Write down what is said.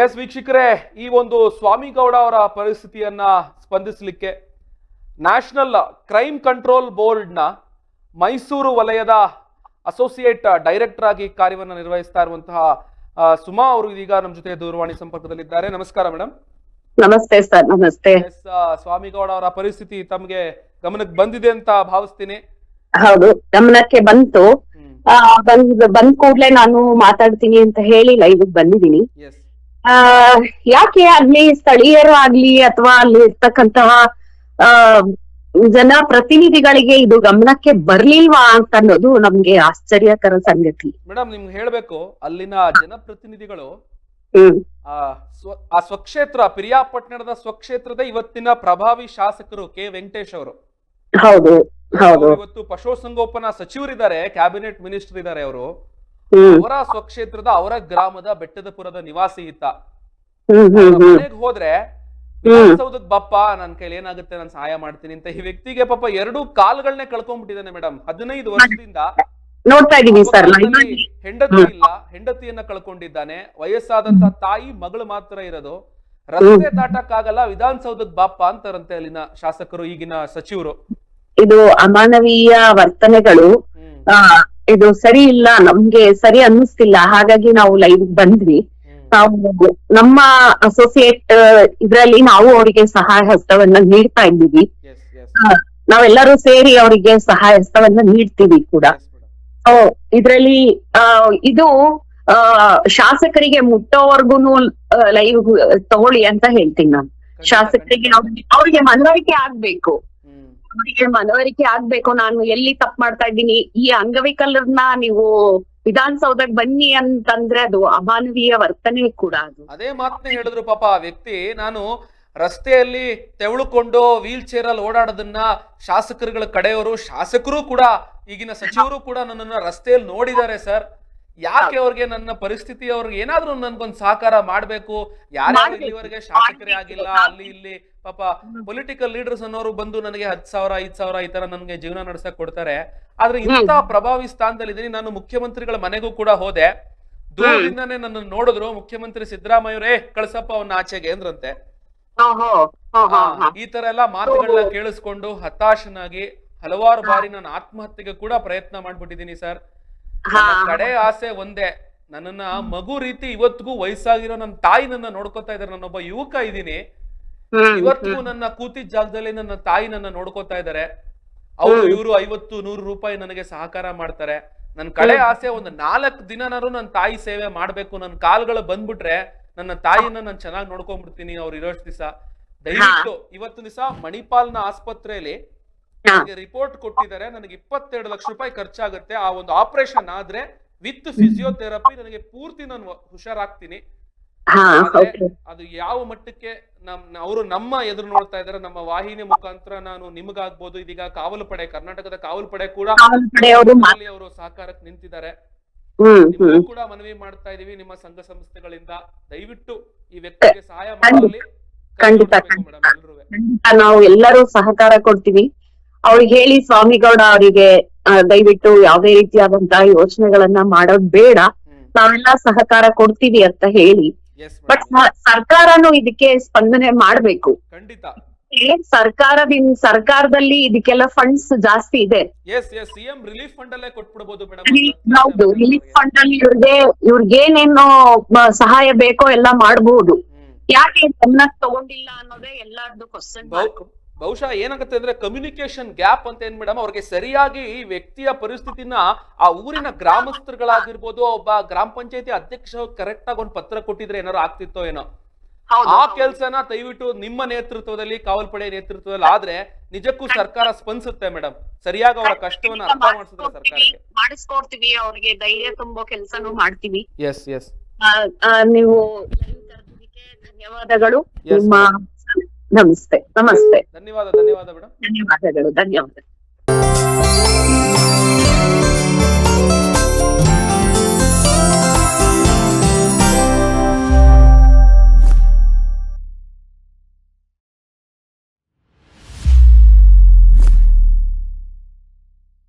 S ವೀಕ್ಷಕರೇ ಈ ಒಂದು ಸ್ವಾಮಿಗೌಡ ಅವರ ಪರಿಸ್ಥಿತಿಯನ್ನ ಸ್ಪಂದಿಸಲಿಕ್ಕೆ ನ್ಯಾಷನಲ್ ಕ್ರೈಮ್ ಕಂಟ್ರೋಲ್ ಬೋರ್ಡ್ನ ಮೈಸೂರು ವಲಯದ ಅಸೋಸಿಯೇಟ್ ಡೈರೆಕ್ಟರ್ ಆಗಿ ಕಾರ್ಯವನ್ನು ನಿರ್ವಹಿಸ್ತಾ ಇರುವಂತಹ ಸುಮಾ ಅವರು ಇದೀಗ ನಮ್ಮ ಜೊತೆ ದೂರವಾಣಿ ಸಂಪರ್ಕದಲ್ಲಿದ್ದಾರೆ. ನಮಸ್ಕಾರ ಮೇಡಮ್ ನಮಸ್ತೆ ಸರ್ ನಮಸ್ತೆ. ಸ್ವಾಮಿಗೌಡ ಅವರ ಪರಿಸ್ಥಿತಿ ತಮಗೆ ಗಮನಕ್ಕೆ ಬಂದಿದೆ ಅಂತ ಭಾವಿಸ್ತೀನಿ. ಹೌದು ಗಮನಕ್ಕೆ ಬಂತು. ಬಂದ್ ಬಂದ್ ಕೂಡ್ಲೆ ನಾನು ಮಾತಾಡ್ತೀನಿ ಅಂತ ಹೇಳಿ ಲೈವ್ ಬಂದಿದ್ದೀನಿ. ಎಸ್. ಆ ಯಾಕೆ ಅಲ್ಲಿ ಸ್ಥಳೀಯರು ಆಗ್ಲಿ ಅಥವಾ ಅಲ್ಲಿ ಇರ್ತಕ್ಕಂತಹ ಆ ಜನ ಪ್ರತಿನಿಧಿಗಳಿಗೆ ಇದು ಗಮನಕ್ಕೆ ಬರ್ಲಿಲ್ವಾ ಅಂತ ಅನ್ನೋದು ನಮ್ಗೆ ಆಶ್ಚರ್ಯಕರ ಸಂಗತಿ. ಮೇಡಮ್ ನಿಮ್ಗೆ ಹೇಳ್ಬೇಕು ಅಲ್ಲಿನ ಜನಪ್ರತಿನಿಧಿಗಳು ಆ ಸ್ವ ಆ ಸ್ವಕ್ಷೇತ್ರ ಪಿರಿಯಾಪಟ್ಟಣದ ಸ್ವಕ್ಷೇತ್ರದ ಇವತ್ತಿನ ಪ್ರಭಾವಿ ಶಾಸಕರು ಕೆ. ವೆಂಕಟೇಶ್ ಅವರು. ಹೌದು ಹೌದು. ಇವತ್ತು ಪಶುಸಂಗೋಪನಾ ಸಚಿವರಿದ್ದಾರೆ ಕ್ಯಾಬಿನೆಟ್ ಮಿನಿಸ್ಟರ್ ಇದ್ದಾರೆ ಅವರು. ಅವರ ಸ್ವಕ್ಷೇತ್ರದ ಅವರ ಗ್ರಾಮದ ಬೆಟ್ಟದಪುರದ ನಿವಾಸಿ ಇತ್ತ. ಮನೆಗೆ ಹೋದ್ರೆ ವಿಧಾನಸೌಧಕ್ ಬಪ್ಪ ನನ್ ಕೈಲಿ ಏನಾಗುತ್ತೆ ನಾನು ಸಹಾಯ ಮಾಡ್ತೀನಿ ಅಂತ ಈ ವ್ಯಕ್ತಿಗೆ ಪಾಪ ಎರಡು ಕಾಲ್ಗಳನ್ನೇ ಕಳ್ಕೊಂಡ್ಬಿಟ್ಟಿದ್ದಾನೆ ಮೇಡಮ್ ಹದಿನೈದು ವರ್ಷದಿಂದ ನೋಡ್ತಾ ಇದೀವಿ ಸರ್ ಹೆಂಡತಿ ಇಲ್ಲ ಹೆಂಡತಿಯನ್ನ ಕಳ್ಕೊಂಡಿದ್ದಾನೆ. ವಯಸ್ಸಾದಂತ ತಾಯಿ ಮಗಳು ಮಾತ್ರ ಇರೋದು. ರಸ್ತೆ ದಾಟಕ್ಕಾಗಲ್ಲ ವಿಧಾನಸೌಧದ ಬಾಪ ಅಂತಾರಂತೆ ಅಲ್ಲಿನ ಶಾಸಕರು ಈಗಿನ ಸಚಿವರು. ಇದು ಅಮಾನವೀಯ ವರ್ತನೆಗಳು ಇದು ಸರಿ ಇಲ್ಲ ನಮ್ಗೆ ಸರಿ ಅನ್ನಿಸ್ತಿಲ್ಲ. ಹಾಗಾಗಿ ನಾವು ಲೈವ್ ಬಂದ್ವಿ. ನಾವು ನಮ್ಮ ಅಸೋಸಿಯೇಟ್ ಇದ್ರಲ್ಲಿ ನಾವು ಅವರಿಗೆ ಸಹಾಯ ಹಸ್ತವನ್ನ ನೀಡ್ತಾ ಇದ್ದೀವಿ. ನಾವೆಲ್ಲರೂ ಸೇರಿ ಅವರಿಗೆ ಸಹಾಯ ಹಸ್ತವನ್ನ ನೀಡ್ತೀವಿ ಕೂಡ. ಇದ್ರಲ್ಲಿ ಆ ಇದು ಆ ಶಾಸಕರಿಗೆ ಮುಟ್ಟೋವರ್ಗುನು ಲೈವ್ ತಗೊಳ್ಳಿ ಅಂತ ಹೇಳ್ತೀನಿ ನಾನು. ಶಾಸಕರಿಗೆ ಅವ್ರಿಗೆ- ಅವ್ರಿಗೆ ಮನವರಿಕೆ ಆಗ್ಬೇಕು. ಅವರಿಗೆ ಮನವರಿಕೆ ಆಗ್ಬೇಕು. ನಾನು ಎಲ್ಲಿ ತಪ್ಪು ಮಾಡ್ತಾ ಇದ್ದೀನಿ? ಈ ಅಂಗವಿಕಲರನ್ನ ನೀವು ವಿಧಾನಸೌಧಕ್ಕೆ ಬನ್ನಿ ಅಂತಂದ್ರೆ ಅದು ಅಮಾನವೀಯ ವರ್ತನೆ ಕೂಡ ಅದು. ಅದೇ ಮಾತನ್ನ ಹೇಳಿದ್ರು ಪಾಪ ಆ ವ್ಯಕ್ತಿ, ನಾನು ರಸ್ತೆಯಲ್ಲಿ ತೆವಳುಕೊಂಡು ವೀಲ್ ಚೇರ್ ಅಲ್ಲಿ ಓಡಾಡೋದನ್ನ ಶಾಸಕರುಗಳ ಕಡೆಯವರು, ಶಾಸಕರು ಕೂಡ, ಈಗಿನ ಸಚಿವರು ಕೂಡ ನನ್ನನ್ನ ರಸ್ತೆಯಲ್ಲಿ ನೋಡಿದ್ದಾರೆ ಸರ್. ಯಾಕೆ ಅವ್ರಿಗೆ ನನ್ನ ಪರಿಸ್ಥಿತಿ ಅವ್ರಿಗೆ ಏನಾದ್ರೂ ನನ್ಗೊಂದು ಸಹಕಾರ ಮಾಡ್ಬೇಕು? ಯಾರು. ಇಲ್ಲಿವರೆಗೆ ಶಾಸಕರೇ ಆಗಿಲ್ಲ. ಅಲ್ಲಿ ಇಲ್ಲಿ ಪಾಪ ಪೊಲಿಟಿಕಲ್ ಲೀಡರ್ಸ್ ಅನ್ನೋರು ಬಂದು ನನಗೆ ಹತ್ತು ಸಾವಿರ ಐದ್ ಸಾವಿರ ಈ ತರ ನನಗೆ ಜೀವನ ನಡ್ಸಕ್ ಕೊಡ್ತಾರೆ. ಆದ್ರೆ ಇಂಥ ಪ್ರಭಾವಿ ಸ್ಥಾನದಲ್ಲಿ ನಾನು ಮುಖ್ಯಮಂತ್ರಿಗಳ ಮನೆಗೂ ಕೂಡ ಹೋದೆ. ದೂರದಿಂದಾನೇ ನನ್ನ ನೋಡಿದ್ರು. ಮುಖ್ಯಮಂತ್ರಿ ಸಿದ್ದರಾಮಯ್ಯವರೇ ಕಳ್ಸಪ್ಪ ಅವನ್ನ ಆಚೆಗೆ ಅಂದ್ರಂತೆ. ಈ ತರ ಎಲ್ಲಾ ಮಾತುಗಳನ್ನ ಕೇಳಿಸ್ಕೊಂಡು ಹತಾಶನಾಗಿ ಹಲವಾರು ಬಾರಿ ನಾನು ಆತ್ಮಹತ್ಯೆಗೆ ಕೂಡ ಪ್ರಯತ್ನ ಮಾಡ್ಬಿಟ್ಟಿದ್ದೀನಿ ಸರ್. ಕಡೆ ಆಸೆ ಒಂದೇ. ನನ್ನನ್ನ ಮಗು ರೀತಿ ಇವತ್ತಿಗೂ ವಯಸ್ಸಾಗಿರೋ ನನ್ನ ತಾಯಿ ನನ್ನ ನೋಡ್ಕೊತಾ ಇದಾರೆ ನಾನೊಬ್ಬ ಯುವಕ ಇದ್ದೀನಿ. ಇವತ್ತಿಗೂ ನನ್ನ ಕೂತಿದ್ ಜಾಗದಲ್ಲಿ ನನ್ನ ತಾಯಿ ನನ್ನ ನೋಡ್ಕೊತಾ ಇದಾರೆ ಅವರು ಇವರು ಐವತ್ತು ನೂರು ರೂಪಾಯಿ ನನಗೆ ಸಹಕಾರ ಮಾಡ್ತಾರೆ. ನನ್ನ ಕಡೆ ಆಸೆ ಒಂದು ನಾಲ್ಕು ದಿನನಾರು ನನ್ನ ತಾಯಿ ಸೇವೆ ಮಾಡ್ಬೇಕು. ನನ್ನ ಕಾಲ್ಗಳು ಬಂದ್ಬಿಟ್ರೆ ನನ್ನ ತಾಯಿನ ನಾನು ಚೆನ್ನಾಗಿ ನೋಡ್ಕೊಂಡ್ಬಿಡ್ತೀನಿ ಅವ್ರು ಇರೋಷ್ಟು ದಿವಸ. ದಯವಿಟ್ಟು ಇವತ್ತು ದಿವಸ ಮಣಿಪಾಲ್ನ ಆಸ್ಪತ್ರೆಯಲ್ಲಿ ರಿಪೋರ್ಟ್ ಕೊಟ್ಟಿದ್ದಾರೆ ನನಗೆ ಇಪ್ಪತ್ತೆರಡು ಲಕ್ಷ ರೂಪಾಯಿ ಖರ್ಚಾಗುತ್ತೆ. ಆ ಒಂದು ಆಪರೇಷನ್ ಆದ್ರೆ ವಿತ್ ಫಿಸಿಯೋಥೆರಪಿ ನನಗೆ ಪೂರ್ತಿ ನಾನು ಹುಷಾರಾಗ್ತೀನಿ. ಅದು ಯಾವ ಮಟ್ಟಕ್ಕೆ ನಮ್ ಅವರು ನಮ್ಮ ಎದುರು ನೋಡ್ತಾ ಇದಾರೆ ನಮ್ಮ ವಾಹಿನಿ ಮುಖಾಂತರ ನಾನು ನಿಮಗಾಗ್ಬೋದು. ಇದೀಗ ಕಾವಲು ಪಡೆ ಕರ್ನಾಟಕದ ಕಾವಲು ಪಡೆ ಕೂಡ ಅವರು ಸಹಕಾರಕ್ಕೆ ನಿಂತಿದ್ದಾರೆ. ಕೂಡ ಮನವಿ ಮಾಡ್ತಾ ಇದೀವಿ. ನಿಮ್ಮ ಸಂಘ ಸಂಸ್ಥೆಗಳಿಂದ ದಯವಿಟ್ಟು ಈ ವ್ಯಕ್ತಿಗೆ ಸಹಾಯ ಮಾಡಲಿ. ಖಂಡಿತ ನಾವು ಎಲ್ಲರೂ ಸಹಕಾರ ಕೊಡ್ತೀವಿ. ಅವ್ರಿಗೆ ಹೇಳಿ ಸ್ವಾಮಿಗೌಡ ಅವರಿಗೆ ದಯವಿಟ್ಟು ಯಾವುದೇ ರೀತಿಯಾದಂತಹ ಯೋಚನೆಗಳನ್ನ ಮಾಡೋದ್ ಬೇಡ. ನಾವೆಲ್ಲ ಸಹಕಾರ ಕೊಡ್ತೀವಿ ಅಂತ ಹೇಳಿ. ಬಟ್ ಸರ್ಕಾರನು ಇದಕ್ಕೆ ಸ್ಪಂದನೆ ಮಾಡ್ಬೇಕು. ಸರ್ಕಾರದಿಂದ ಸರ್ಕಾರದಲ್ಲಿ ಇದಕ್ಕೆಲ್ಲ ಫಂಡ್ಸ್ ಜಾಸ್ತಿ ಇದೆ. ಹೌದು. ರಿಲೀಫ್ ಫಂಡ್ ಅಲ್ಲಿ ಇವ್ರಿಗೆ ಇವ್ರಿಗೇನೇನು ಸಹಾಯ ಬೇಕೋ ಎಲ್ಲ ಮಾಡಬಹುದು ಯಾಕೆ ಗಮನಕ್ಕೆ ತಗೊಂಡಿಲ್ಲ ಅನ್ನೋದೇ ಎಲ್ಲಾರ್ದು ಕ್ವಶನ್ ಬಹುಶಃ ಏನಾಗುತ್ತೆ ಅಂದ್ರೆ ಕಮ್ಯುನಿಕೇಶನ್ ಗ್ಯಾಪ್ ಅಂತ ಏನ್ ಮೇಡಮ್ ಅವ್ರಿಗೆ ಸರಿಯಾಗಿ ಈ ವ್ಯಕ್ತಿಯ ಪರಿಸ್ಥಿತಿನ ಆ ಊರಿನ ಗ್ರಾಮಸ್ಥರುಗಳಾಗಿರ್ಬೋದು ಒಬ್ಬ ಗ್ರಾಮ ಪಂಚಾಯತಿ ಅಧ್ಯಕ್ಷ ಕರೆಕ್ಟ್ ಆಗಿ ಒಂದು ಪತ್ರ ಕೊಟ್ಟಿದ್ರೆ ಏನಾರು ಆಗ್ತಿತ್ತೋ ಏನೋ. ಆ ಕೆಲ್ಸನ ದಯವಿಟ್ಟು ನಿಮ್ಮ ನೇತೃತ್ವದಲ್ಲಿ ಕಾವಲ್ ಪಡೆಯ ನೇತೃತ್ವದಲ್ಲಿ ಆದ್ರೆ ನಿಜಕ್ಕೂ ಸರ್ಕಾರ ಸ್ಪಂದಿಸುತ್ತೆ ಮೇಡಮ್. ಸರಿಯಾಗಿ ಅವರ ಕಷ್ಟವನ್ನ ಅರ್ಥ ಮಾಡಿಸಿದ್ರೆ ಸರ್ಕಾರಕ್ಕೆ. ಮಾಡಿಸ್ಕೊಡ್ತೀವಿ ಅವ್ರಿಗೆ ಧೈರ್ಯ ತುಂಬೋ ಕೆಲಸನು ಮಾಡ್ತೀವಿ. ಎಸ್ ಎಸ್ ನೀವು ಧನ್ಯವಾದಗಳು. ನಮಸ್ತೆ ನಮಸ್ತೆ. ಧನ್ಯವಾದ ಧನ್ಯವಾದ ಮೇಡಮ್. ಧನ್ಯವಾದಗಳು ಧನ್ಯವಾದ.